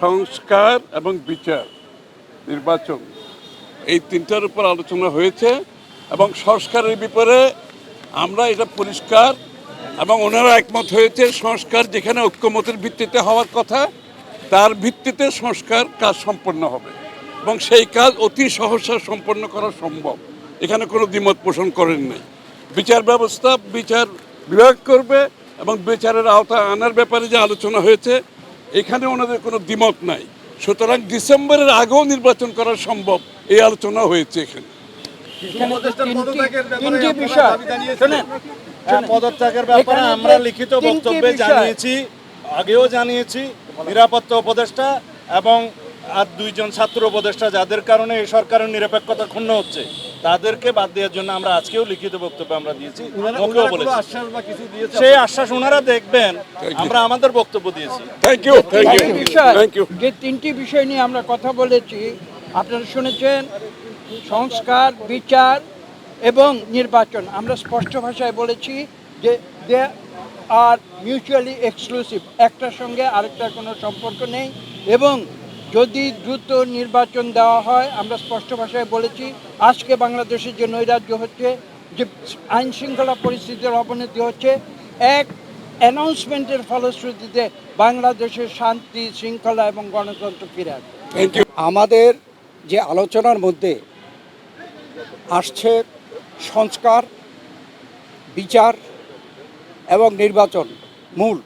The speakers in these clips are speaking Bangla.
সংস্কার এবং বিচার, নির্বাচন। এই তিনটার উপর আলোচনা হয়েছে এবং সংস্কারের ব্যাপারে আমরা এটা পরিষ্কার এবং ওনারা একমত হয়েছে সংস্কার যেখানে ঐক্যমতের ভিত্তিতে হওয়ার কথা, তার ভিত্তিতে সংস্কার কাজ সম্পন্ন হবে এবং সেই কাজ অতি সহসা সম্পন্ন করা সম্ভব। এখানে কোনো দ্বিমত পোষণ করেন নাই। বিচার ব্যবস্থা, বিচার বিভাগ করবে এবং বিচারের আওতা আনার ব্যাপারে যে আলোচনা হয়েছে এখানে ওনাদের কোনো দ্বিমত নাই। সুতরাং ডিসেম্বরের আগেও নির্বাচন করা সম্ভব এই আলোচনা হয়েছে এখানে। পদত্যাগের ব্যাপারে আমরা লিখিত বক্তব্যে জানিয়েছি আগেও জানিয়েছি নিরাপত্তা উপদেষ্টা এবং আর দুইজন ছাত্র উপদেষ্টা যাদের কারণে এই সরকারের নিরপেক্ষতা ক্ষুণ্ণ হচ্ছে। তাদেরকে বাদ দেওয়ার জন্য আমরা আজকেও লিখিত বক্তব্য আমরা দিয়েছি। সেই আশ্বাস ওনারা দেখবেন। আমরা আমাদের বক্তব্য দিয়েছি। যে তিনটি বিষয় নিয়ে আমরা কথা বলেছি আপনারা শুনেছেন সংস্কার বিচার এবং নির্বাচন। আমরা স্পষ্ট ভাষায় বলেছি যে দে আর মিউচুয়ালি এক্সক্লুসিভ। একটার সঙ্গে আরেকটার কোনো সম্পর্ক নেই এবং যদি দ্রুত নির্বাচন দেওয়া হয় আমরা স্পষ্ট ভাষায় বলেছি আজকে বাংলাদেশের যে নৈরাজ্য হচ্ছে যে আইন শৃঙ্খলা পরিস্থিতির অবনতি হচ্ছে এক অ্যানাউন্সমেন্টের ফলশ্রুতিতে বাংলাদেশের শান্তি শৃঙ্খলা এবং গণতন্ত্র ফিরে আসবে। আমাদের যে আলোচনার মধ্যে আসছে সংস্কার বিচার এবং নির্বাচন মূল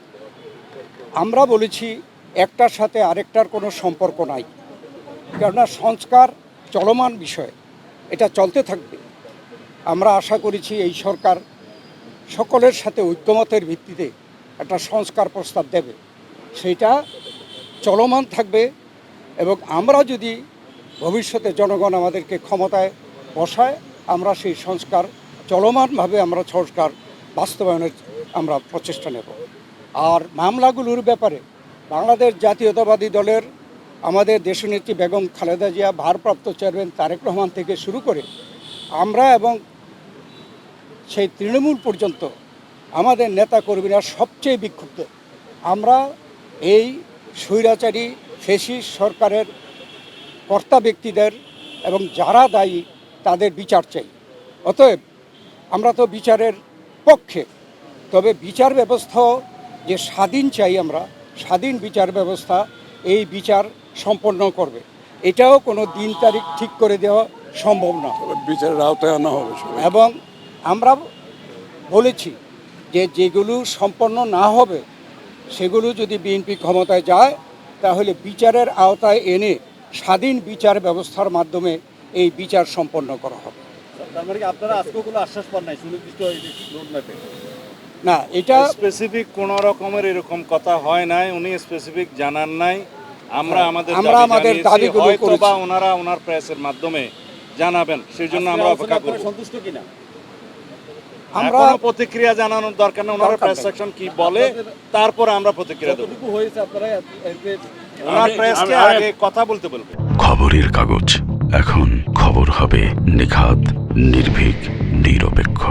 আমরা বলেছি একটার সাথে আরেকটার কোনো সম্পর্ক নাই। কেননা সংস্কার চলমান বিষয়, এটা চলতে থাকবে। আমরা আশা করেছি এই সরকার সকলের সাথে ঐক্যমতের ভিত্তিতে একটা সংস্কার প্রস্তাব দেবে। সেটা চলমান থাকবে এবং আমরা যদি ভবিষ্যতে জনগণ আমাদেরকে ক্ষমতায় বসায়, আমরা সেই সংস্কার চলমানভাবে আমরা সংস্কার বাস্তবায়নের আমরা প্রচেষ্টা নেব। আর মামলাগুলোর ব্যাপারে বাংলাদেশ জাতীয়তাবাদী দলের আমাদের দেশনেত্রী বেগম খালেদা জিয়া, ভারপ্রাপ্ত চেয়ারম্যান তারেক রহমান থেকে শুরু করে আমরা এবং সেই তৃণমূল পর্যন্ত আমাদের নেতা কর্মীরা সবচেয়ে বিক্ষুব্ধ। আমরা এই স্বৈরাচারী, ফেসিস সরকারের কর্তা ব্যক্তিদের এবং যারা দায়ী তাদের বিচার চাই। অতএব আমরা তো বিচারের পক্ষে, তবে বিচার ব্যবস্থাও যে স্বাধীন চাই আমরা স্বাধীন বিচার ব্যবস্থা এই বিচার সম্পন্ন করবে। এটাও কোনো দিন তারিখ ঠিক করে দেওয়া সম্ভব না। বিচারের আওতায় আনা হবে এবং আমরা বলেছি যে যেগুলো সম্পন্ন না হবে সেগুলো যদি বিএনপি ক্ষমতায় যায় তাহলে বিচারের আওতায় এনে স্বাধীন বিচার ব্যবস্থার মাধ্যমে এই বিচার সম্পন্ন করা হবে। তার মানে আপনারা আজকেও কোনো আশ্বাস পান নাই সুনির্দিষ্ট রোডম্যাপে না এটা স্পেসিফিক কোন রকমের এরকম কথা হয় নাই উনি স্পেসিফিক জানান নাই। আমরা আমাদের আমরা আমাদের দাবিগুলো করেছি। বা ওনারা ওনার প্রেসের মাধ্যমে জানাবেন সেই জন্য আমরা অপেক্ষা করব। সন্তুষ্ট কিনা? আমরা প্রতিক্রিয়া জানানোর দরকার নেই ওনারা প্রেস সেকশন কি বলে তারপর আমরা প্রতিক্রিয়া দেবো। যতটুকু হয়েছে আপনারা এতে ওনার প্রেসকে আগে কথা বলতে বলব। খবরের কাগজ এখন খবর হবে নিখাত নির্ভীক নিরপেক্ষ।